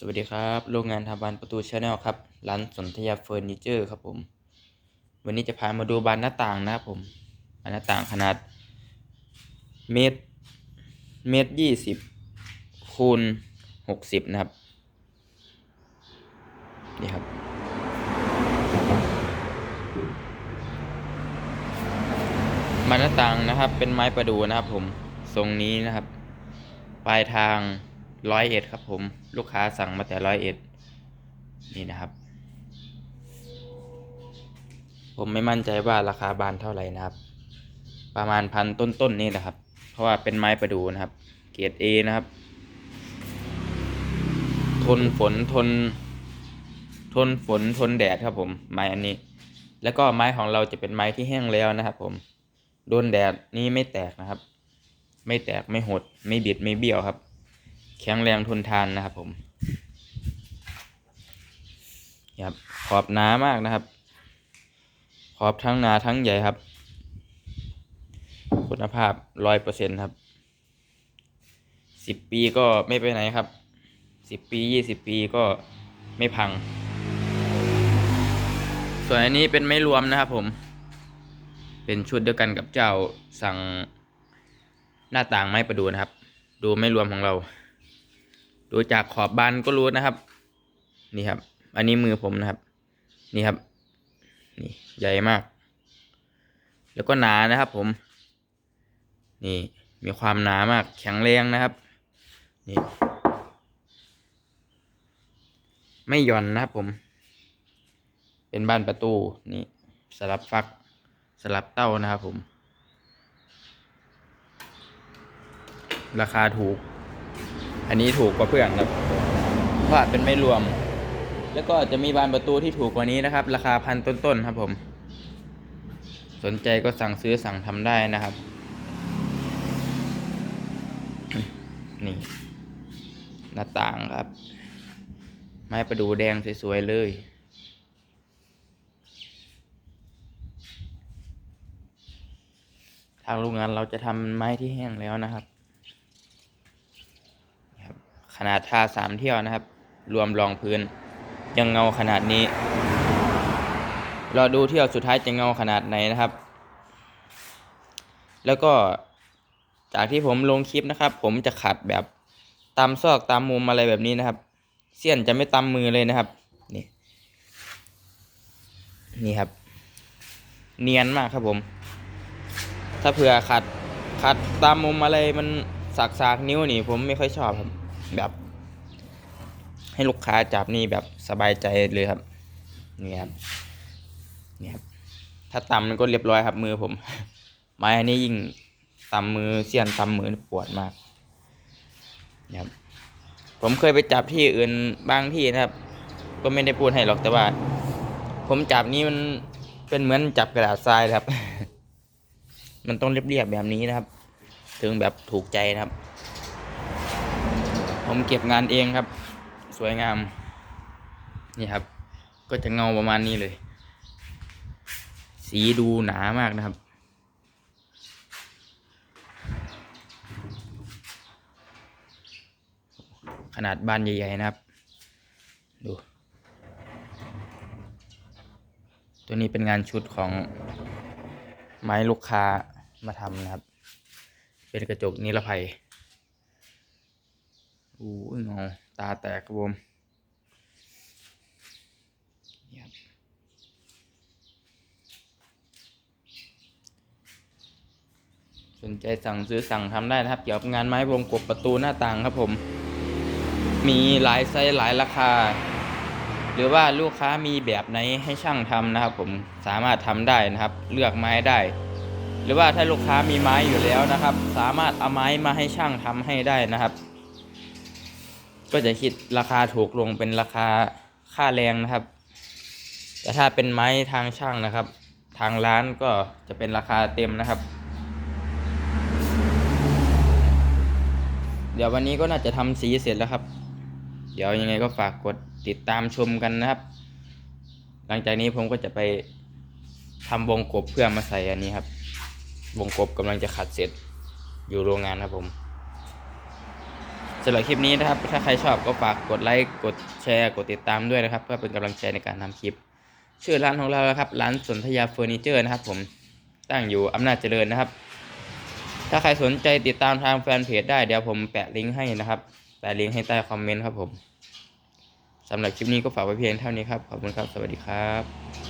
สวัสดีครับ โรงงานทำบานประตูชาแนลครับ ร้านสนธยาเฟอร์นิเจอร์ครับผม วันนี้จะพามาดูบานหน้าต่างนะครับผมบานหน้าต่างขนาด เมตร เมตรยี่สิบคูณหกสิบนะครับ นี่ครับ บานหน้าต่างนะครับ เป็นไม้ประดูนะครับผม ทรงนี้นะครับ ปลายทาง ร้อยเอ็ดครับผมลูกค้าสั่งมาแต่ร้อยเอ็ดนี่นะครับ ผมไม่มั่นใจว่าราคาบานเท่าไหร่นะครับ ประมาณพันต้นๆนี่นะครับ เพราะว่าเป็นไม้ประดูนะครับ เกรดเอนะครับ ทนฝนทน ทนฝนทนแดดครับผมไม้อันนี้ แล้วก็ไม้ของเราจะเป็นไม้ที่แห้งแล้วนะครับ ผมโดนแดดนี่ไม่แตกนะครับ ไม่แตกไม่หด ไม่บิดไม่เบี้ยวครับ แข็งแรงทนทานนะครับผมครับขอบหนามากนะครับ ขอบทั้งหนาทั้งใหญ่ครับ คุณภาพร้อยเปอร์เซ็นครับสิบปีก็ไม่ไปไหนครับสิบปียี่สิบปีก็ไม่พัง ส่วนอันนี้เป็นไม่รวมนะครับผม เป็นชุดเดียวกันกับเจ้าสั่งหน้าต่างไม้ประดูนะครับ ดูไม่รวมของเรา ดูจากขอบบานก็รู้นะครับ นี่ครับ อันนี้มือผมนะครับ นี่ครับ นี่ใหญ่มาก แล้วก็หนานะครับผม นี่มีความหนามาก แข็งแรงนะครับ นี่ ไม่หย่อนนะครับผม เป็นบ้านประตูนี่สลับฟักสลับเต้านะครับผม ราคาถูก อันนี้ถูกกว่าเพื่อนครับเพราะเป็นไม่รวม แล้วก็จะมีบานประตูที่ถูกกว่านี้นะครับ ราคาพันต้นๆครับผม สนใจก็สั่งซื้อสั่งทำได้นะครับ นี่ หน้าต่างครับ ไม้ประดูแดงสวยๆเลยทางโรงงานเราจะทำไม้ที่แห้งแล้วนะครับ ขนาดทาสามเที่ยวนะครับ รวมรองพื้น ยังเงาขนาดนี้ รอดูเที่ยวสุดท้ายจะเงาขนาดไหนนะครับ แล้วก็จากที่ผมลงคลิปนะครับ ผมจะขัดแบบตามซอกตามมุมอะไรแบบนี้นะครับ เสี้ยนจะไม่ตำมือเลยนะครับนี่นี่ครับ เนียนมากครับผม ถ้าเผื่อขัดขัดตามมุมอะไรมันสักสากนิ้วนี่ผมไม่ค่อยชอบครับ แบบ ให้ลูกค้าจับนี่แบบสบายใจเลยครับนี่ครับนี่ครับถ้าตำมันก็เรียบร้อยครับ มือผม ไม้อันนี้ยิ่งตำมือเสี้ยนตำมือปวดมากนี่ครับผมเคยไปจับที่อื่นบางที่นะครับ ก็ไม่ได้พูดให้หรอกแต่ว่า ผมจับนี่มันเป็นเหมือนจับกระดาษทรายครับ มันต้องเรียบๆแบบนี้นะครับ ถึงแบบถูกใจนะครับ ผมเก็บงานเองครับ สวยงาม นี่ครับ ก็จะเงาประมาณนี้เลย สีดูหนามากนะครับ ขนาดบานใหญ่ๆนะครับ ดู ตัวนี้เป็นงานชุดของไม้ลูกค้ามาทำนะครับ เป็นกระจกนิรภัย โอ้ยเงาตาแตกครับผมนี่ครับสนใจสั่งซื้อสั่งทำได้นะครับ เกี่ยวกับงานไม้วงกบประตูหน้าต่างครับผม มีหลายไซส์หลายราคา หรือว่าลูกค้ามีแบบไหนให้ช่างทำนะครับ ผมสามารถทำได้นะครับ เลือกไม้ได้ หรือว่าถ้าลูกค้ามีไม้อยู่แล้วนะครับ สามารถเอาไม้มาให้ช่างทำให้ได้นะครับ ก็จะคิดราคาถูกลงเป็นราคาค่าแรงนะครับ แต่ถ้าเป็นไม้ทางช่างนะครับ ทางร้านก็จะเป็นราคาเต็มนะครับ เดี๋ยววันนี้ก็น่าจะทำสีเสร็จแล้วครับ เดี๋ยวยังไงก็ฝากกดติดตามชมกันนะครับ หลังจากนี้ผมก็จะไปทำวงกบเพื่อมาใส่อันนี้ครับ วงกบกำลังจะขัดเสร็จอยู่โรงงานครับผมำหรับคลิปนี้นะครับ ถ้าใครชอบก็ฝากกดไลค์ กดแชร์ กดติดตามด้วยนะครับ เพื่อเป็นกำลังใจในการทำคลิป ชื่อร้านของเรานะครับ ร้านสนธยาเฟอร์นิเจอร์นะครับ ผมตั้งอยู่อำนาจเจริญนะครับ ถ้าใครสนใจติดตามทางแฟนเพจได้เดี๋ยวผมแปะลิงก์ให้นะครับแปะลิงก์ให้ใต้คอมเมนต์ครับผมสำหรับคลิปนี้ก็ฝากไว้เพียงเท่านี้ครับ ขอบคุณครับ สวัสดีครับ